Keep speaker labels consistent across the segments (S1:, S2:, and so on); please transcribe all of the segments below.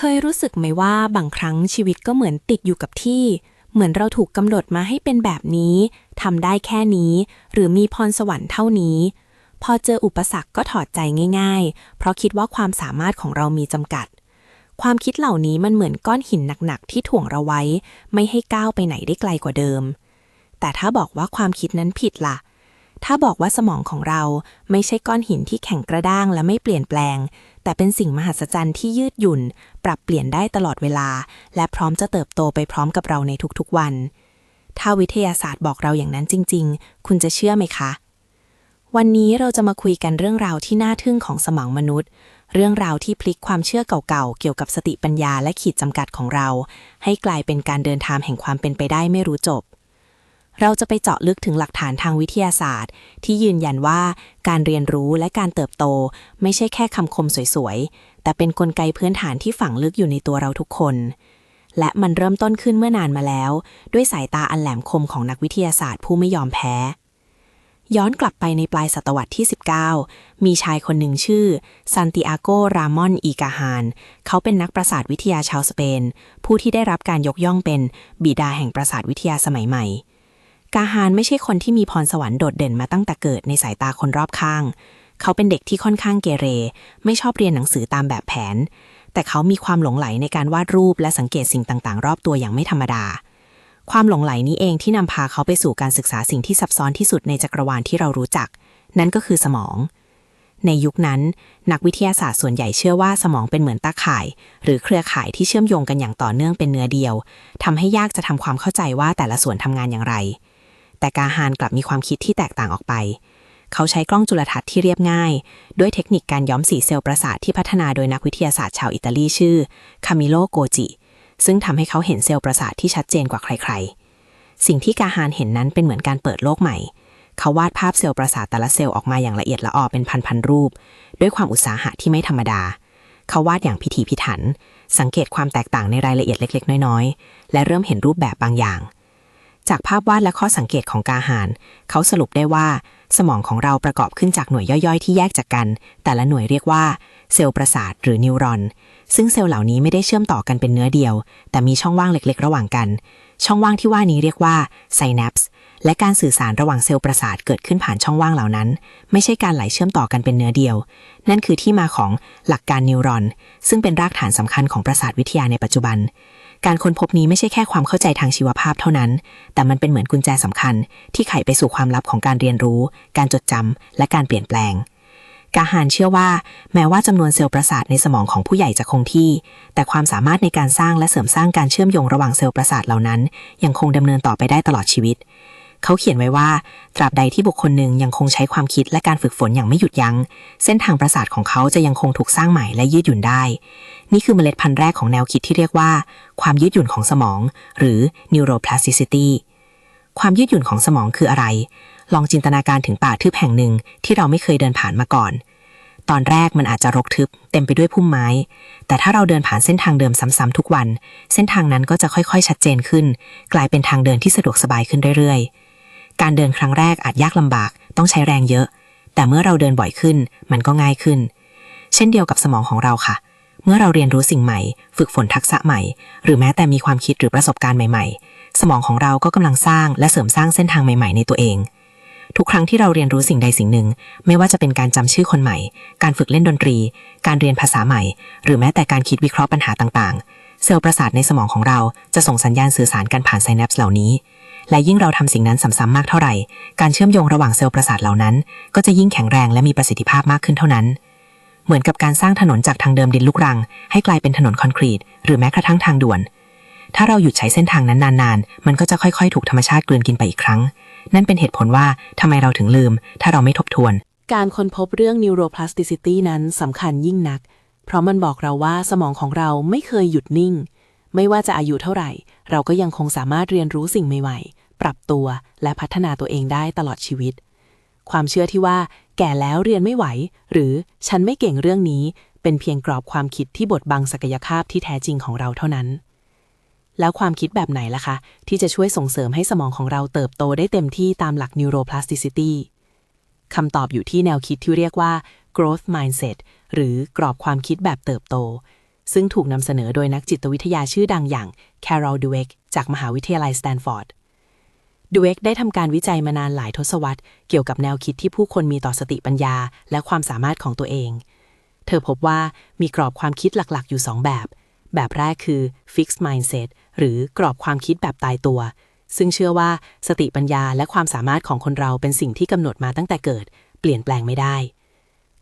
S1: เคยรู้สึกไหมว่าบางครั้งชีวิตก็เหมือนติดอยู่กับที่ เหมือนเราถูกกำหนดมาให้เป็นแบบนี้ทำได้แค่นี้ หรือมีพรสวรรค์เท่านี้ พอเจออุปสรรคก็ถอดใจง่าย ๆ เพราะคิดว่าความสามารถของเรามีจำกัด ความคิดเหล่านี้มันเหมือนก้อนหินหนักๆที่ถ่วงเราไว้ ไม่ให้ก้าวไปไหนได้ไกลกว่าเดิม แต่ถ้าบอกว่าความคิดนั้นผิดล่ะ ถ้าบอกว่าสมองของเราไม่ใช่ก้อนหินที่แข็งกระด้างและไม่เปลี่ยนแปลง แต่เป็นสิ่งมหัศจรรย์ที่ยืดหยุ่น ปรับเปลี่ยนได้ตลอดเวลา และพร้อมจะเติบโตไปพร้อมกับเราในทุกๆวัน ถ้าวิทยาศาสตร์บอกเราอย่างนั้นจริง ๆ คุณจะเชื่อไหมคะ วันนี้เราจะมาคุยกันเรื่องราวที่น่าทึ่งของสมองมนุษย์ เรื่องราวที่พลิกความเชื่อเก่าๆ เกี่ยวกับสติปัญญาและขีดจำกัดของเรา ให้กลายเป็นการเดินทางแห่งความเป็นไปได้ไม่รู้จบ เราจะไปเจาะลึกถึงหลักฐานทางวิทยาศาสตร์ ที่ยืนยันว่าการเรียนรู้และการเติบโต ไม่ใช่แค่คำคมสวยๆ แต่เป็นนกลไกพื้นฐานที่ฝังลึกอยู่ในตัวเราทุกคน และมันเริ่มต้นขึ้นเมื่อนานมาแล้ว ด้วยสายตาอันแหลมคมของนักวิทยาศาสตร์ผู้ไม่ยอมแพ้ ย้อนกลับไปในปลายศตวรรษที่ 19 มีชายคนหนึ่งชื่อซันติอาโก รามอน อีกาฮาน เขาเป็นนักประสาทวิทยาชาวสเปน ผู้ที่ได้รับการยกย่องเป็นบิดาแห่งประสาทวิทยาสมัยใหม่ กาฮานไม่ใช่คนที่มีพรสวรรค์โดดเด่นมาตั้งแต่เกิดในสายตาคนรอบข้าง เขาเป็นเด็กที่ค่อนข้างเกเร ไม่ชอบเรียนหนังสือตามแบบแผน แต่เขามีความหลงไหลในการวาดรูปและสังเกตสิ่งต่างๆ รอบตัวอย่างไม่ธรรมดา ความหลงไหลนี้เองที่นำพาเขาไปสู่การศึกษาสิ่งที่ซับซ้อนที่สุดในจักรวาลที่เรารู้จัก นั่นก็คือสมอง ในยุคนั้น นักวิทยาศาสตร์ส่วนใหญ่เชื่อว่าสมองเป็นเหมือนตาข่าย หรือเครือข่ายที่เชื่อมโยงกันอย่างต่อเนื่องเป็นเนื้อเดียวทำให้ยากจะทำความเข้าใจว่าแต่ละส่วนทำงานอย่างไร แต่กาฮานกลับมีความคิดที่แตกต่างออกไป เขาใช้กล้องจุลทรรศน์ที่เรียบง่าย ด้วยเทคนิคการย้อมสีเซลล์ประสาทที่พัฒนาโดยนักวิทยาศาสตร์ชาวอิตาลีชื่อคามิโลโกจิซึ่งทำให้เขาเห็นเซลล์ประสาทที่ชัดเจนกว่าใคร ๆ สิ่งที่กาฮานเห็นนั้นเป็นเหมือนการเปิดโลกใหม่ เขาวาดภาพเซลล์ประสาทแต่ละเซลล์ออกมาอย่างละเอียดละออเป็นพันๆรูป ด้วยความอุตสาหะที่ไม่ธรรมดา เขาวาดอย่างพิถีพิถัน สังเกตความแตกต่างในรายละเอียดเล็ก ๆ น้อย ๆ และเริ่มเห็นรูปแบบบางอย่าง จากภาพวาดและข้อสังเกตของกาหาร เขาสรุปได้ว่า สมองของเราประกอบขึ้นจากหน่วยย่อยๆ ที่แยกจากกัน แต่ละหน่วยเรียกว่า เซลล์ประสาทหรือนิวรอน ซึ่งเซลล์เหล่านี้ไม่ได้เชื่อมต่อกันเป็นเนื้อเดียว แต่มีช่องว่างเล็กๆ ระหว่างกัน ช่องว่างที่ว่านี้เรียกว่าไซแนปส์และการสื่อสารระหว่างเซลล์ประสาทเกิดขึ้นผ่านช่องว่างเหล่านั้น ไม่ใช่การไหลเชื่อมต่อกันเป็นเนื้อเดียว นั่นคือที่มาของหลักการนิวรอน ซึ่งเป็นรากฐานสำคัญของประสาทวิทยาในปัจจุบัน การค้นพบนี้ไม่ใช่แค่ความเข้าใจทางชีวภาพเท่านั้น แต่มันเป็นเหมือนกุญแจสำคัญ ที่ไขไปสู่ความลับของการเรียนรู้ การจดจำและการเปลี่ยนแปลง กาหานเชื่อว่า แม้ว่าจำนวนเซลล์ประสาทในสมองของผู้ใหญ่จะคงที่ แต่ความสามารถในการสร้างและเสริมสร้างการเชื่อมโยงระหว่างเซลล์ประสาทเหล่านั้น ยังคงดำเนินต่อไปได้ตลอดชีวิต เขาเขียนไว้ว่า ตราบใดที่บุคคลหนึ่งยังคงใช้ความคิดและการฝึกฝนอย่างไม่หยุดยัง้ง เส้นทางประสาทของเขาจะยังคงถูกสร้างใหม่และยืดหยุ่นได้ นี่คือเมล็ดพันธุ์แรกของแนวคิดที่เรียกว่า ความยืดหยุ่นของสมอง หรือ neuroplasticity ความยืดหยุ่นของสมองคืออะไร ลองจินตนาการถึงป่าทึบแห่งหนึ่งที่เราไม่เคยเดินผ่านมาก่อน ตอนแรกมันอาจจะรกทึบ เต็มไปด้วยพุ่มไม้ แต่ถ้าเราเดินผ่านเส้นทางเดิมซ้ำๆทุกวัน เส้นทางนั้นก็จะค่อยๆ ชัดเจนขึ้น กลายเป็นทางเดินที่สะดวกสบายขึ้นเรื่อยๆ การเดินครั้งแรกอาจยากลำบาก ต้องใช้แรงเยอะ แต่เมื่อเราเดินบ่อยขึ้น มันก็ง่ายขึ้น เช่นเดียวกับสมองของเราค่ะ เมื่อเราเรียนรู้สิ่งใหม่ ฝึกฝนทักษะใหม่ หรือแม้แต่มีความคิดหรือประสบการณ์ใหม่ ๆ สมองของเราก็กำลังสร้างและเสริมสร้างเส้นทางใหม่ ๆ ในตัวเอง ทุกครั้งที่เราเรียนรู้สิ่งใดสิ่งหนึ่ง ไม่ว่าจะเป็นการจำชื่อคนใหม่ การฝึกเล่นดนตรี การเรียนภาษาใหม่ หรือแม้แต่การคิดวิเคราะห์ปัญหาต่างๆ เซลล์ประสาทในสมองของเราจะส่งสัญญาณสื่อสารกันผ่านไซแนปส์เหล่านี้ และยิ่งเราทำสิ่งนั้นซ้ำๆมากเท่าไหร่ การเชื่อมโยงระหว่างเซลล์ประสาทเหล่านั้น ก็จะยิ่งแข็งแรงและมีประสิทธิภาพมากขึ้นเท่านั้น เหมือนกับการสร้างถนนจากทางเดิมดินลูกรัง ให้กลายเป็นถนนคอนกรีต หรือแม้กระทั่งทางด่วน ถ้าเราหยุดใช้เส้นทางนั้นนานๆ มันก็จะค่อยๆ ถูกธรรมชาติกลืนกินไปอีกครั้ง นั่นเป็นเหตุผลว่าทำไมเราถึงลืม ถ้าเราไม่ทบทวน
S2: การค้นพบเรื่อง neuroplasticity นั้นสำคัญยิ่งนัก เพราะมันบอกเราว่าสมองของเราไม่เคยหยุดนิ่ง ไม่ว่าจะอายุเท่าไหร่ เราก็ยังคงสามารถเรียนรู้สิ่งใหม่ๆ ปรับตัวและพัฒนาตัวเองได้ตลอดชีวิต ความเชื่อที่ว่า แก่แล้วเรียนไม่ไหว หรือฉันไม่เก่งเรื่องนี้ เป็นเพียงกรอบความคิดที่บดบังศักยภาพที่แท้จริงของเราเท่านั้น แล้วความคิดแบบไหนล่ะคะ ที่จะช่วยส่งเสริมให้สมองของเราเติบโตได้เต็มที่ตามหลัก neuroplasticity คำตอบอยู่ที่แนวคิดที่เรียกว่า growth mindset หรือกรอบความคิดแบบเติบโต ซึ่งถูกนำเสนอโดยนักจิตวิทยาชื่อดังอย่าง Carol Dweck จากมหาวิทยาลัยสแตนฟอร์ดดูเอกได้ทำการวิจัยมานานหลายทศวรรษ เกี่ยวกับแนวคิดที่ผู้คนมีต่อสติปัญญา และความสามารถของตัวเอง เธอพบว่ามีกรอบความคิดหลักๆ อยู่ 2 แบบ แบบแรกคือ fixed mindset หรือกรอบความคิดแบบตายตัว ซึ่งเชื่อว่าสติปัญญาและความสามารถของคนเราเป็นสิ่งที่กำหนดมาตั้งแต่เกิด เปลี่ยนแปลงไม่ได้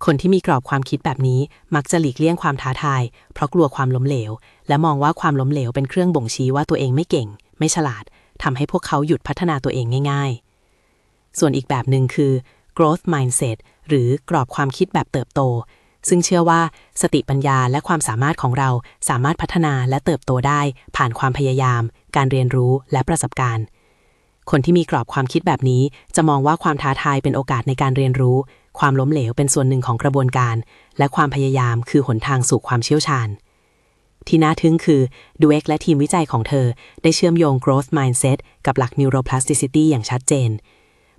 S2: คนที่มีกรอบความคิดแบบนี้มักจะหลีกเลี่ยงความท้าทาย เพราะกลัวความล้มเหลว และมองว่าความล้มเหลวเป็นเครื่องบ่งชี้ว่าตัวเองไม่เก่ง ไม่ฉลาดทำให้พวกเขาหยุดพัฒนาตัวเองง่าย ๆ ส่วนอีกแบบหนึ่งคือ growth mindset หรือกรอบความคิดแบบเติบโต ซึ่งเชื่อว่าสติปัญญาและความสามารถของเราสามารถพัฒนาและเติบโตได้ ผ่านความพยายาม การเรียนรู้และประสบการณ์ คนที่มีกรอบความคิดแบบนี้ จะมองว่าความท้าทายเป็นโอกาสในการเรียนรู้ ความล้มเหลวเป็นส่วนหนึ่งของกระบวนการ และความพยายามคือหนทางสู่ความเชี่ยวชาญ ที่น่าทึ่งคือดูเอ็กและทีมวิจัยของเธอ ได้เชื่อมโยง growth mindset กับหลัก neuroplasticity อย่างชัดเจน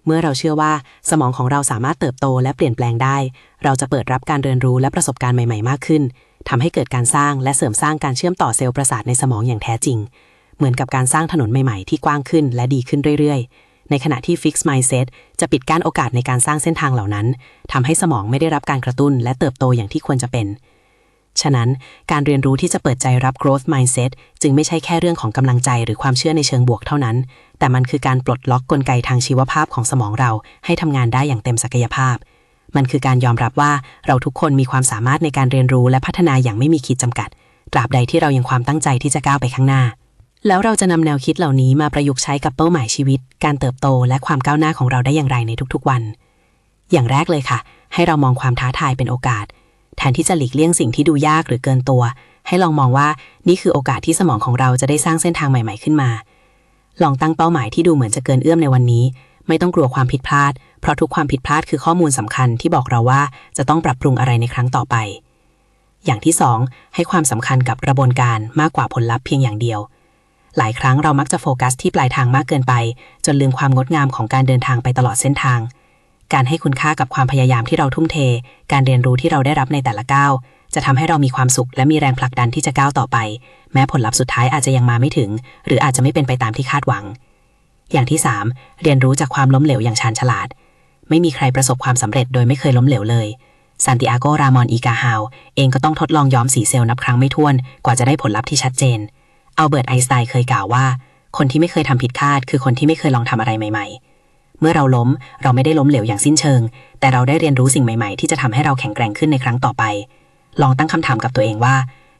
S2: เมื่อเราเชื่อว่าสมองของเราสามารถเติบโตและเปลี่ยนแปลงได้ เราจะเปิดรับการเรียนรู้และประสบการณ์ใหม่ๆ มากขึ้นทำให้เกิดการสร้างและเสริมสร้างการเชื่อมต่อเซลล์ประสาทในสมองอย่างแท้จริง เหมือนกับการสร้างถนนใหม่ๆ ที่กว้างขึ้นและดีขึ้นเรื่อยๆ ในขณะที่ fixed mindset จะปิดกั้นโอกาสในการสร้างเส้นทางเหล่านั้นทำให้สมองไม่ได้รับการกระตุ้นและเติบโตอย่างที่ควรจะเป็น ฉะนั้นการเรียนรู้ที่จะเปิดใจรับ growth mindset จึงไม่ใช่แค่เรื่องของกำลังใจหรือความเชื่อในเชิงบวกเท่านั้น แต่มันคือการปลดล็อกกลไกทางชีวภาพของสมองเรา ให้ทำงานได้อย่างเต็มศักยภาพ มันคือการยอมรับว่าเราทุกคนมีความสามารถในการเรียนรู้และพัฒนาอย่างไม่มีขีดจำกัด ตราบใดที่เรายังความตั้งใจที่จะก้าวไปข้างหน้า แล้วเราจะนำแนวคิดเหล่านี้มาประยุกต์ใช้กับเป้าหมายชีวิต การเติบโตและความก้าวหน้าของเราได้อย่างไรในทุกๆวัน อย่างแรกเลยค่ะ ให้เรามองความท้าทายเป็นโอกาส แทนที่จะหลีกเลี่ยงสิ่งที่ดูยากหรือเกินตัว ให้ลองมองว่านี่คือโอกาสที่สมองของเราจะได้สร้างเส้นทางใหม่ ๆขึ้นมา ลองตั้งเป้าหมายที่ดูเหมือนจะเกินเอื้อมในวันนี้ ไม่ต้องกลัวความผิดพลาด เพราะทุกความผิดพลาดคือข้อมูลสำคัญที่บอกเราว่าจะต้องปรับปรุงอะไรในครั้งต่อไป อย่างที่สองให้ความสำคัญกับกระบวนการมากกว่าผลลัพธ์เพียงอย่างเดียว หลายครั้งเรามักจะโฟกัสที่ปลายทางมากเกินไป จนลืมความงดงามของการเดินทางไปตลอดเส้นทาง การให้คุณค่ากับความพยายามที่เราทุ่มเท การเรียนรู้ที่เราได้รับในแต่ละก้าวจะทำให้เรามีความสุขและมีแรงผลักดันที่จะก้าวต่อไป แม้ผลลัพธ์สุดท้ายอาจจะยังมาไม่ถึง หรืออาจจะไม่เป็นไปตามที่คาดหวัง อย่างที่ 3 เรียนรู้จากความล้มเหลวอย่างชาญฉลาด ไม่มีใครประสบความสำเร็จโดยไม่เคยล้มเหลวเลยซานติอาโก รามอน อีกาฮาว เองก็ต้องทดลองย้อมสีเซลล์นับครั้งไม่ถ้วน กว่าจะได้ผลลัพธ์ที่ชัดเจน อัลเบิร์ตไอน์สไตน์เคยกล่าวว่า คนที่ไม่เคยทำผิดคาด คือคนที่ไม่เคยลองทำอะไรใหม่ ๆ เมื่อเราล้มเราไม่ได้ล้มเหลวอย่างสิ้นเชิง แต่เราได้เรียนรู้สิ่งใหม่ๆ ที่จะทำให้เราแข็งแกร่งขึ้นในครั้งต่อไป ลองตั้งคำถามกับตัวเองว่า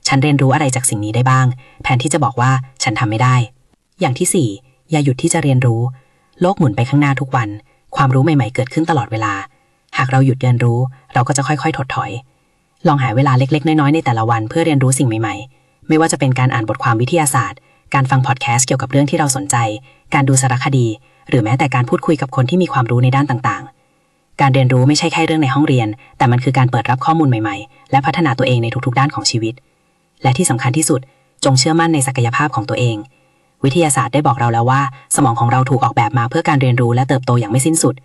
S2: ฉันเรียนรู้อะไรจากสิ่งนี้ได้บ้าง แทนที่จะบอกว่าฉันทำไม่ได้ อย่างที่สี่อย่าหยุดที่จะเรียนรู้ โลกหมุนไปข้างหน้าทุกวัน ความรู้ใหม่ๆ เกิดขึ้นตลอดเวลา หากเราหยุดเรียนรู้ เราก็จะค่อยๆ ถดถอย ลองหาเวลาเล็กๆ น้อยๆ ในแต่ละวันเพื่อเรียนรู้สิ่งใหม่ๆ ไม่ว่าจะเป็นการอ่านบทความวิทยาศาสตร์ การฟังพอดแคสต์เกี่ยวกับเรื่องที่เราสนใจ การดูสารคดี หรือแม้แต่การพูดคุยกับคนที่มีความรู้ในด้านต่างๆ การเรียนรู้ไม่ใช่แค่เรื่องในห้องเรียน แต่มันคือการเปิดรับข้อมูลใหม่ๆ และพัฒนาตัวเองในทุกๆด้านของชีวิต และที่สำคัญที่สุด จงเชื่อมั่นในศักยภาพของตัวเอง วิทยาศาสตร์ได้บอกเราแล้วว่า สมองของเราถูกออกแบบมาเพื่อการเรียนรู้และเติบโตอย่างไม่สิ้นสุด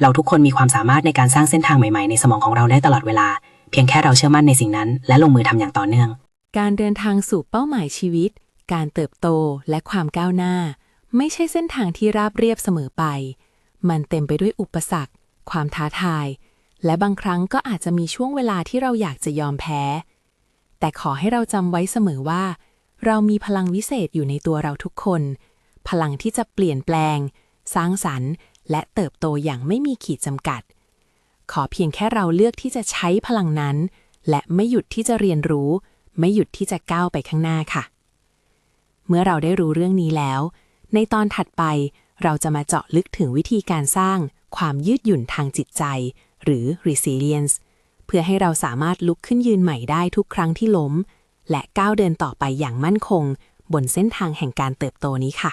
S2: เราทุกคนมีความสามารถในการสร้างเส้นทางใหม่ๆ ในสมองของเราได้ตลอดเวลา เพียงแค่เราเชื่อมั่นในสิ่งนั้น และลงมือทำอย่างต่อเนื่อง
S1: การเดินทางสู่เป้าหมายชีวิต การเติบโตและความก้าวหน้า ไม่ใช่เส้นทางที่ราบเรียบเสมอไป มันเต็มไปด้วยอุปสรรค ความท้าทาย และบางครั้งก็อาจจะมีช่วงเวลาที่เราอยากจะยอมแพ้ แต่ขอให้เราจำไว้เสมอว่า เรามีพลังวิเศษอยู่ในตัวเราทุกคน พลังที่จะเปลี่ยนแปลง สร้างสรรค์ และเติบโตอย่างไม่มีขีดจำกัด ขอเพียงแค่เราเลือกที่จะใช้พลังนั้น และไม่หยุดที่จะเรียนรู้ ไม่หยุดที่จะก้าวไปข้างหน้าค่ะ เมื่อเราได้รู้เรื่องนี้แล้ว ในตอนถัดไปเราจะมาเจาะลึกถึงวิธีการสร้างความยืดหยุ่นทางจิตใจ หรือ resilience เพื่อให้เราสามารถลุกขึ้นยืนใหม่ได้ทุกครั้งที่ล้ม และก้าวเดินต่อไปอย่างมั่นคง บนเส้นทางแห่งการเติบโตนี้ค่ะ